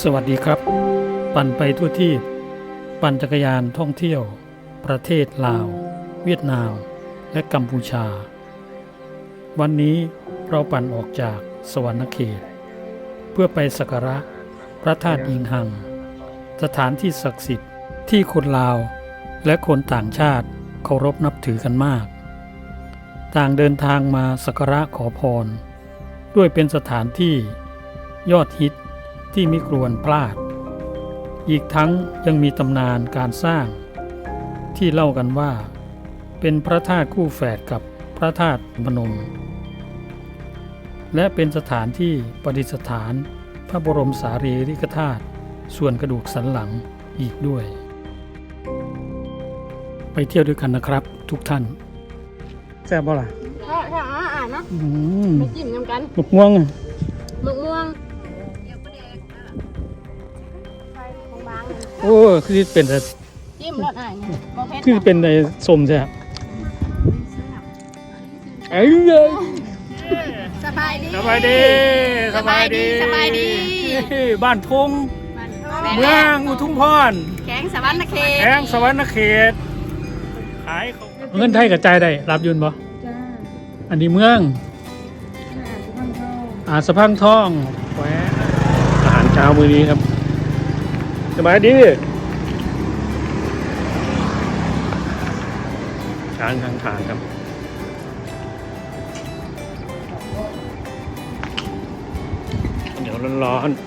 สวัสดีครับ ปั่นไปทั่วที่ ปั่นจักรยานท่องเที่ยว ประเทศลาว เวียดนาม และกัมพูชา วันนี้เราปั่นออกจากสวรรณเขต เพื่อไปสักการะพระธาตุอิงหัง สถานที่ศักดิ์สิทธิ์ที่คนลาว และคนต่างชาติเคารพนับถือกันมาก ต่างเดินทางมาสักการะขอพร ด้วยเป็นสถานที่ยอดฮิต ที่ไม่ควรพลาด อีกทั้งยังมีตำนานการสร้าง ที่เล่ากันว่า เป็นพระธาตุคู่แฝดกับพระธาตุพนม และเป็นสถานที่ประดิษฐานพระบรมสารีริกธาตุส่วนกระดูกสันหลังอีกด้วย ไปเที่ยวด้วยกันนะครับ ทุกท่านแซ่บบ่ล่ะถ้าถ้าอ่านเนาะอืมไม่จิ้มน้ำกันหมกม่วงอะ มะม่วง โอ้คือเป็นแต่จิ้มรสอ่านเนี่ยบ่เผ็ดคือเป็นในสมใช่ไหมเอ้ยสบายดีสบายดีสบายดีสบายดีบ้านทงเมืองอุทุมพรแข็งสวรรค์เขตแองสวรรณเขตขายเขาเงินไทยกระจายได้รับยุนบ่จ้าอันนี้เมืองอาหารสุพรรณทองอาสะพังทองแหวอาหารเช้ามื้อนี้ครับส บายดีช้างทางทางครับเดี๋ยวร้อนๆ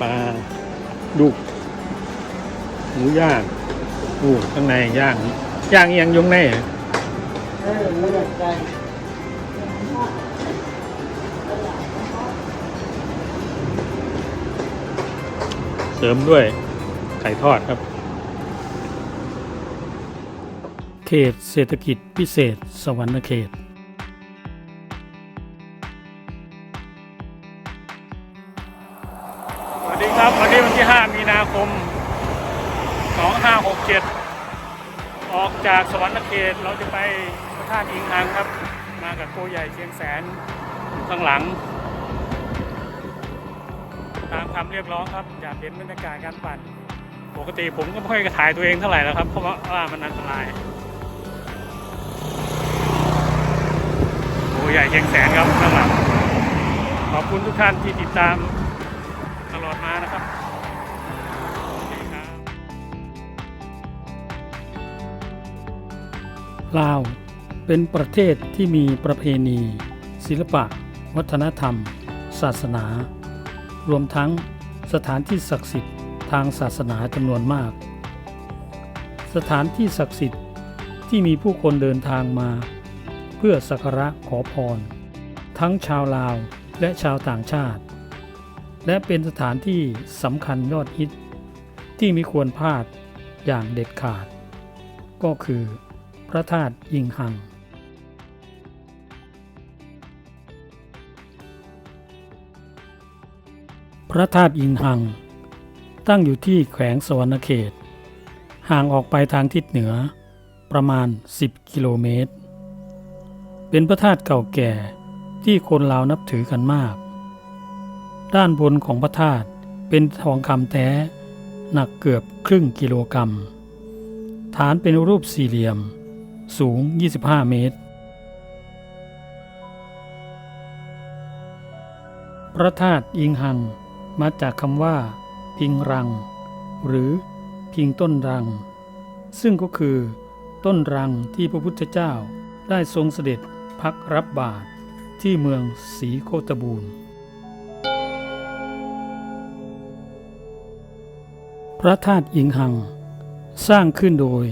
ปลาดุกหมูย่างอู้ข้างในย่างย่างเอียงยงในเหรอ เสริมด้วยไก่ทอดครับ เขตเศรษฐกิจพิเศษ สวรรณเขต สวัสดีครับ วันนี้วันที่ 5 มีนาคม 2567 ออกจากสวรรณเขตเราจะไปพระธาตุอิงอังครับ มากับโกใหญ่เชียงแสนข้างหลัง ตามคำเรียกร้องครับอยากเห็นบรรยากาศการปั่นปกติผมก็ไม่ค่อยถ่ายตัวเองเท่าไหร่แล้วครับ เพราะว่ามันอันตรายโกใหญ่เชียงแสนครับข้างหลังขอบคุณทุกท่านที่ติดตามตลอดมานะครับโอเคครับลาวเป็นประเทศที่มีประเพณี ศิลปะ วัฒนธรรม ศาสนา รวมทั้งสถานที่ศักดิ์สิทธิ์ทางศาสนาจำนวนมาก สถานที่ศักดิ์สิทธิ์ที่มีผู้คนเดินทางมา เพื่อสักการะขอพร ทั้งชาวลาวและชาวต่างชาติ และเป็นสถานที่สำคัญยอดฮิตที่ไม่ควรพลาดอย่างเด็ดขาด ก็คือพระธาตุยิงหัง พระธาตุยิงหัง ตั้งอยู่ที่แขวงสวรรณเขต ห่างออกไปทางทิศเหนือประมาณ 10 กิโลเมตร เป็นพระธาตุเก่าแก่ที่คนลาวนับถือกันมาก ด้านบนของพระธาตุเป็นทองคำแท้ หนักเกือบครึ่งกิโลกรัม ฐานเป็นรูปสี่เหลี่ยม สูง 25 เมตร พระธาตุอิงหัง มาจากคำว่า พิงรัง หรือพิงต้นรัง ซึ่งก็คือ ต้นรังที่พระพุทธเจ้าได้ทรงเสด็จพักรับบาตรที่เมืองศรีโคตบูรณ์พระธาตุอิงหัง สร้างขึ้นโดย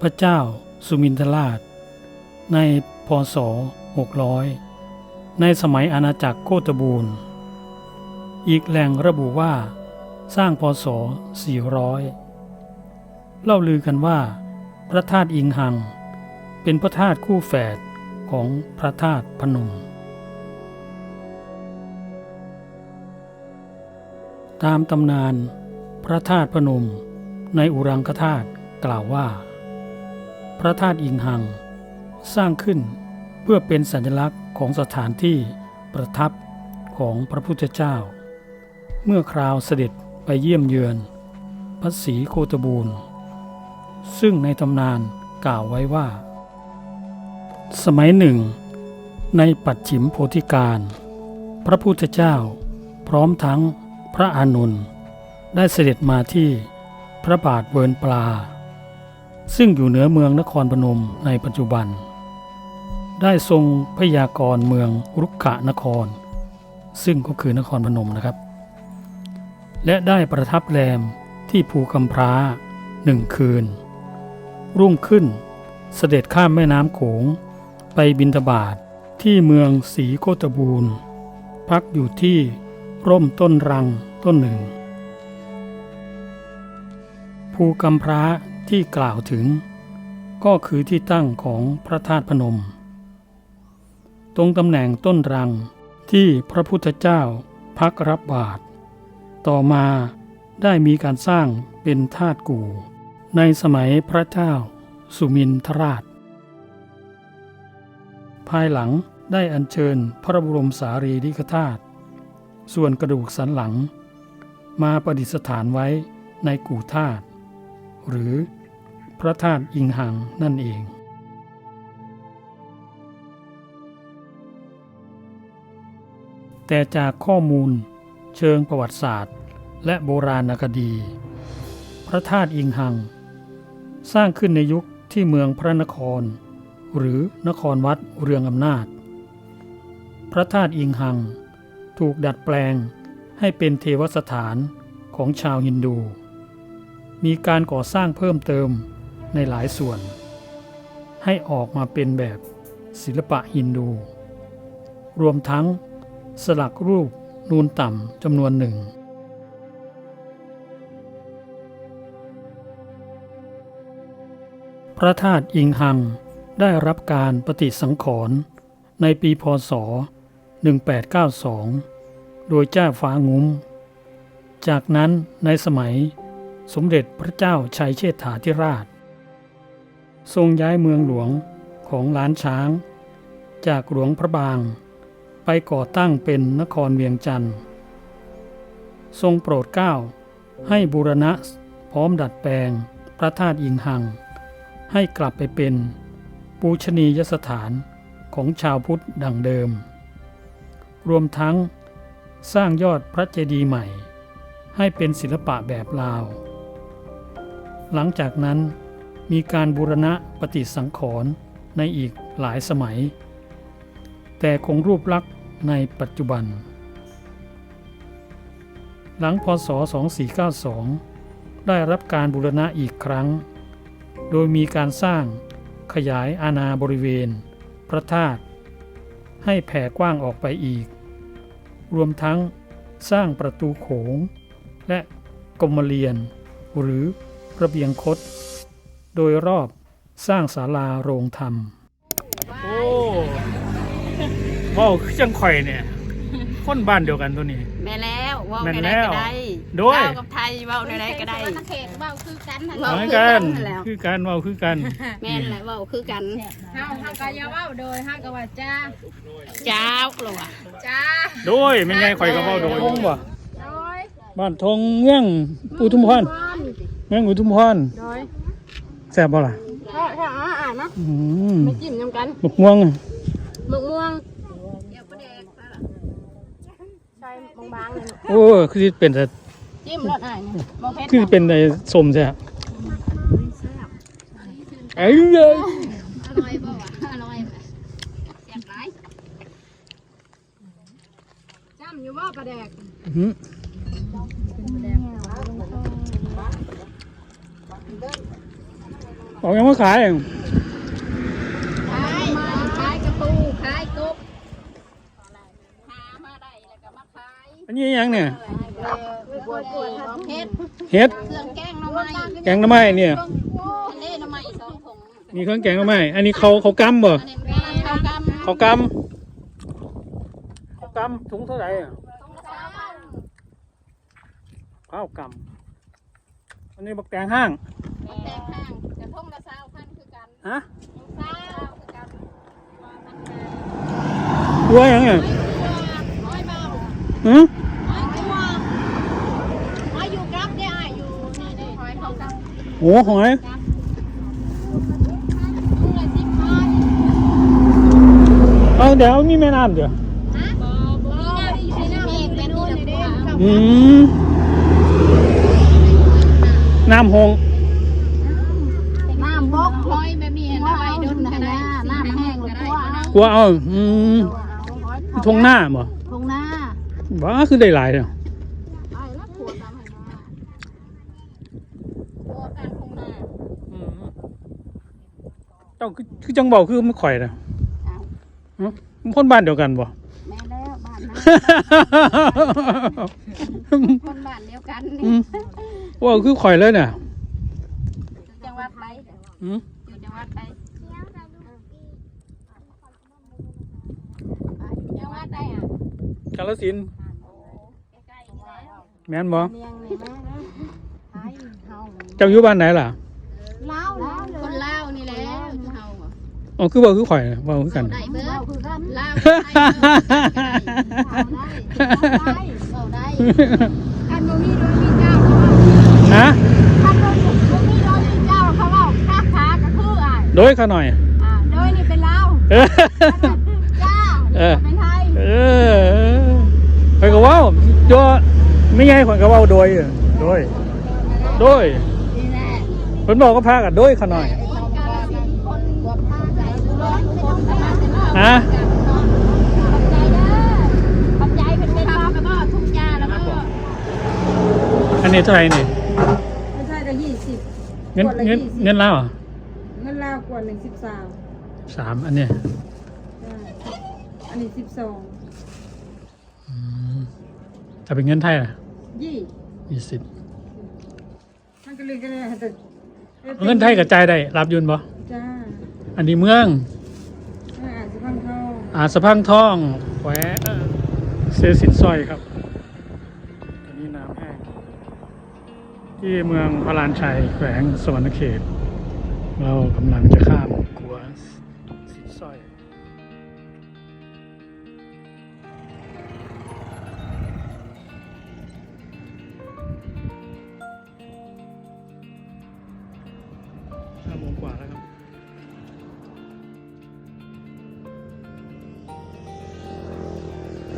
พระเจ้าสุมินทราช ในพศ 600 ในสมัยอาณาจักรโคตบูรณ์ อีกแหล่งระบุว่า สร้างพศ 400 เล่าลือกันว่า พระธาตุอิงหัง เป็นพระธาตุคู่แฝดของพระธาตุพนม ตามตำนานพระธาตุพนมในอุรังคธาตุกล่าวว่า พระธาตุอิงหัง สร้างขึ้นเพื่อเป็นสัญลักษณ์ของสถานที่ประทับของพระพุทธเจ้า เมื่อคราวเสด็จไปเยี่ยมเยือนพระศรีโคตบูรณ์ซึ่งในตำนานกล่าวไว้ว่า สมัยหนึ่ง ในปัจฉิมโพธิการ พระพุทธเจ้าพร้อมทั้งพระอานนท์ได้เสด็จมาที่พระบาทเวินปลา ซึ่งอยู่เหนือเมืองนครพนมในปัจจุบัน ได้ทรงพยากรณ์เมืองรุกขะนคร ซึ่งก็คือนครพนมนะครับ และได้ประทับแรมที่ภูกำพร้าหนึ่งคืน รุ่งขึ้นเสด็จข้ามแม่น้ำโขง ไปบินทบาทที่เมืองศรีโคตบูรณ์พักอยู่ที่ร่มต้นรังต้นหนึ่ง ภูกำพร้าที่กล่าวถึง ก็คือที่ตั้งของพระธาตุพนม ตรงตำแหน่งต้นรังที่พระพุทธเจ้าพักรับบาตร ต่อมาได้มีการสร้างเป็นธาตุกู่ ในสมัยพระเจ้าสุมินทราช ภายหลังได้อัญเชิญพระบรมสารีริกธาตุส่วนกระดูกสันหลัง มาประดิษฐานไว้ในกู่ธาตุหรือพระธาตุอิงหังนั่นเอง แต่จากข้อมูล เชิงประวัติศาสตร์ และโบราณคดี พระธาตุอิงหัง สร้างขึ้นในยุคที่เมืองพระนคร หรือนครวัดเรืองอำนาจ พระธาตุอิงหัง ถูกดัดแปลงให้เป็นเทวสถานของชาวฮินดู มีการก่อสร้างเพิ่มเติมในหลายส่วน ให้ออกมาเป็นแบบศิลปะฮินดู รวมทั้งสลักรูป นูนต่ำจำนวนหนึ่งพระธาตุอิงหังได้รับการปฏิสังขรณ์ในปีพศ 1892 โดยเจ้าฟ้างุ้ม จากนั้นในสมัยสมเด็จพระเจ้าชัยเชษฐาธิราช ทรงย้ายเมืองหลวงของล้านช้าง จากหลวงพระบาง ไปก่อตั้งเป็นนครเวียงจันทร์ทรงโปรดเกล้าให้บูรณะพร้อมดัดแปลงพระธาตุอิงหัง ให้กลับไปเป็นปูชนียสถานของชาวพุทธดังเดิม รวมทั้งสร้างยอดพระเจดีย์ใหม่ ให้เป็นศิลปะแบบลาว หลังจากนั้นมีการบูรณะปฏิสังขรณ์ในอีกหลายสมัย แต่คงรูปลักษณ์ในปัจจุบัน หลังพศ 2492 ได้รับการบูรณะอีกครั้ง โดยมีการสร้างขยายอาณาบริเวณ พระธาตุให้แผ่กว้างออกไปอีก รวมทั้งสร้างประตูโขง และกรมเรียน หรือระเบียงคด โดยรอบสร้างศาลาโรงธรรม ว้าวคือจังข่อยเนี่ย คนบ้านเดียวกันตัวนี้ แม่แล้วเว่าแม่นในแล้ใดวก็ได้โดย เว้ากับไทยเว่าในใดก็ได้ เขตเว้าคือกันนั่นเว้าเหมือนคือกักันนแล้ว คือกันเว้าคือกันแม่นแหละเว่าคือกันเฮาเฮาก็อย่าเว้าโดยเฮาก็ว่าจ้าเจ้าหรอวะจ้าโดยไม่ไงข่อยก็เว้าโดยทงบ่โดยบ้านทงเมืองอุทุมพรเมืองอุทุมพรโดยแซ่บบ่ล่ะถ้าถ้าอ่าอ่านนะอืมไม่จิ้มนำกันมะม่วงหมึกม่วงใช่ บางๆเลยโอ้คือสิเป็นแต่จิ้มรสอ่านบ่เผ็ดคือเป็นในสมใช่เอ้ยอร่อยบ่วะอร่อยแซ่บหลายจ้ำอยู่บ่ปลาแดกหืมออกยังมาขายขายขายกระปูขายกบหามาได้แล้วก็มาขาย อันนี้ยังเนี่ยเฮ็ดเครื่องแกงหน่อไม้แกงหน้ำไม้เนี่ยทะเลหน่อไม้สองถุงมีเครื่องแกงหน้ำไม้อันนี้เขาเขากำบ่อันนี้แม่ข้าวกำเขากำเขากำถุงเท่าไหร่อะข้าวกำอันนี้บักแตงห้างแตกห้างจะท่งละสาวพันคือกันฮะสาวคือกันตัวยังไงร้อยเบาหืมหอยตัวยอยู่กับเนี่ย หอยเขากับโอ้หอยถุงละสิบพันเอาเดี๋ยวมีแม่น้ำเดี๋ยวฮะบ่บ่มีน้ำมีเป็นนี่นะพ่ออืมน้ำหงน้ำบกหอยแบบนี้นะไว้ดนนะนะน้ำแห้งเลยตัวเอากลัวเอาอืมทงหน้าบ่ทงหน้า ว้าคือได้หลายเนาะไอ้ละขวดตามให้มาตัวการทงหน้าเจ้าคือคือจังเบาคือไม่ข่อยนะเอาหึคนบ้านเดียวกันบ่แม่แล้วบ้านนะคนบ้านเดียวกันอืนี่มว่าคือข่อยเลยเนี่ยจังหวัดไหนอืมอยู่จังหวัดไหนจังหวัดไหนอะกาลสินธุ์ใกล้ๆนี่ แล้วแม่นบ่เมียงนี่แม่นะหายเฮาเจ้าอยู่บ้านไหนล่ะลาวคนลาวนี่แหละเฮาอะอ๋อคือบ่คือข่อยนะเว่าคือกัน ได้เบิดคือกันลาวฮได้เอาได้คันบ่มีโดยมีเจ้าเขาะคันบ่มีโดยมีเจ้าเขาเว้าค้าขาก็คืออะโดยเขาหน่อยอ่าโดยนี่เป็นลาว เออ จ้าเป็นไทย เออข่อยก็เว่าโย ไม่ไงข่อยก็เว่าโดยโดยโดยนี่แหละเพิ่นบอกก็พากันโดยเขาหน่อยคนกาลสินธุ์คนกวบผ้าใจร้อนคนสมาเป็นฮะขอบใจเด้อขอบใจเป็นเป็นครับแล้วก็ทุกยาแล้วก็อันนี้เท่าไหร่นี่ไม่ใช่ก็ยี่สิบเงินเงินเงินลาวเหรอเงินลาวกว่าหนึ่งสิบสามสามอันเนี้ยอันนี้สิบสองอืมถ้าเป็นเงินไทยล่ะ ยี่ยี่สิบท่านก็เลยก็เลยแต่เงินไทยกระจายได้ รับอยุนบ่จ้าอันนี้เมืองอาจจะพังเข้าอาสะพังทองแหวเอ่อเซสินซอยครับตอนนี้น้ำแห้งที่เมืองพระลานชัยแขวงสวรรณเขต เรากำลังจะข้ามกัว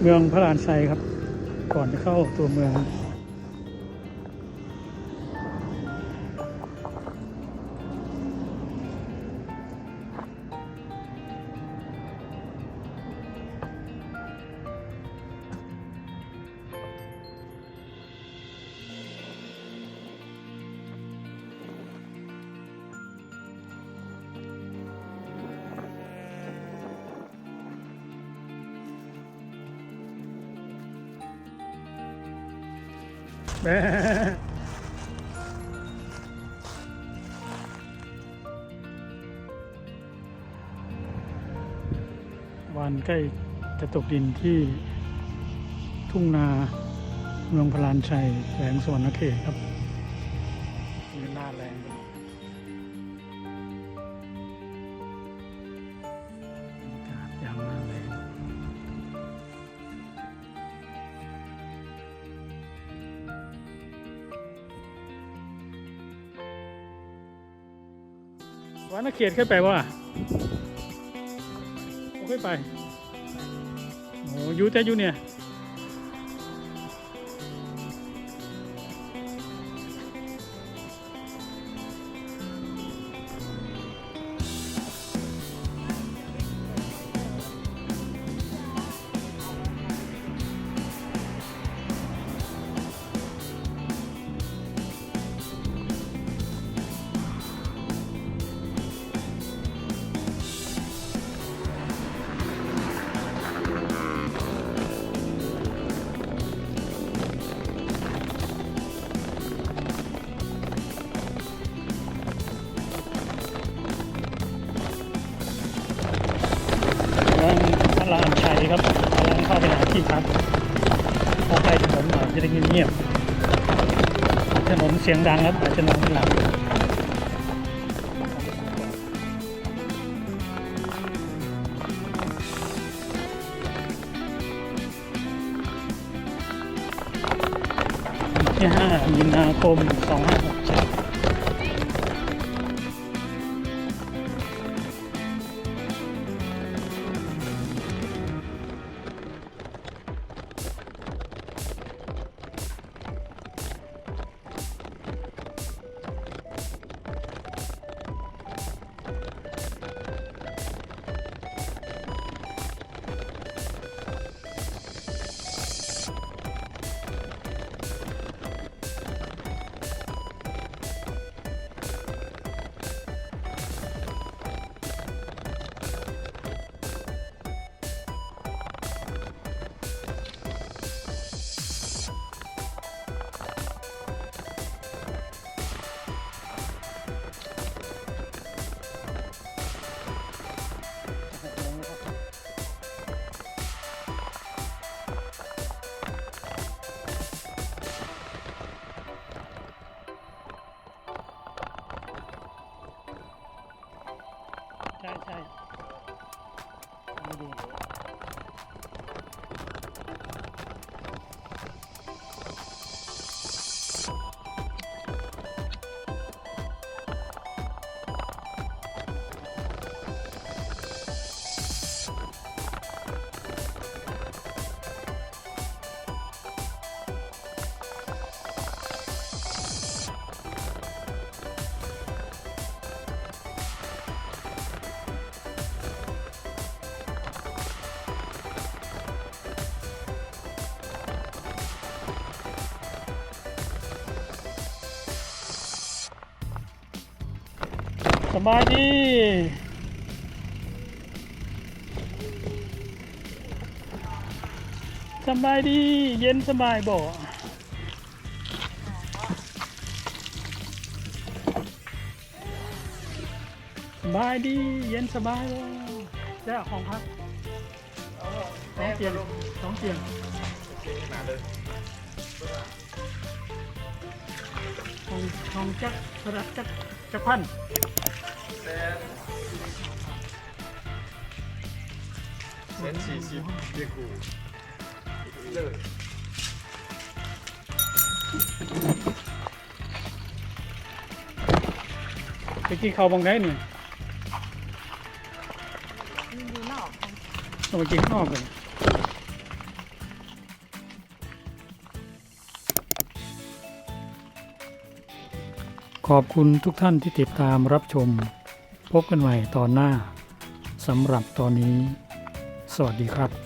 เมืองพระลานชัยครับ ก่อนจะเข้าตัวเมือง แม่วันใกล้จะตกดินที่ทุ่งนาเมืองพลานชัยแขวงสวรรณเขตครับนี่หน้าแรง เขียดขึ้นไปว่าขึ้นไป โอ้อยูแต่ยูเนี่ย ครับกำลังเข้าไปหาที่พักพอใกล้ถนนหน่อยจะได้เงียบๆถนนเสียงดังครับอาจจะนอนไม่หลับที่5มีนาคม25 สบายดีสบายดี เย็นสบายบ่สบายดี เย็นสบายบ่แล้วห้องพักสองเตียงสองเตียงห้องห้องจักรรักจักจักพัน เซนสี่สิบเรียกกูเลยไปกินข้าวบางได้นี่ต้องไปกินข้าวกันขอบคุณทุกท่านที่ติดตามรับชม พบกันใหม่ตอนหน้าสำหรับตอนนี้ สวัสดีครับ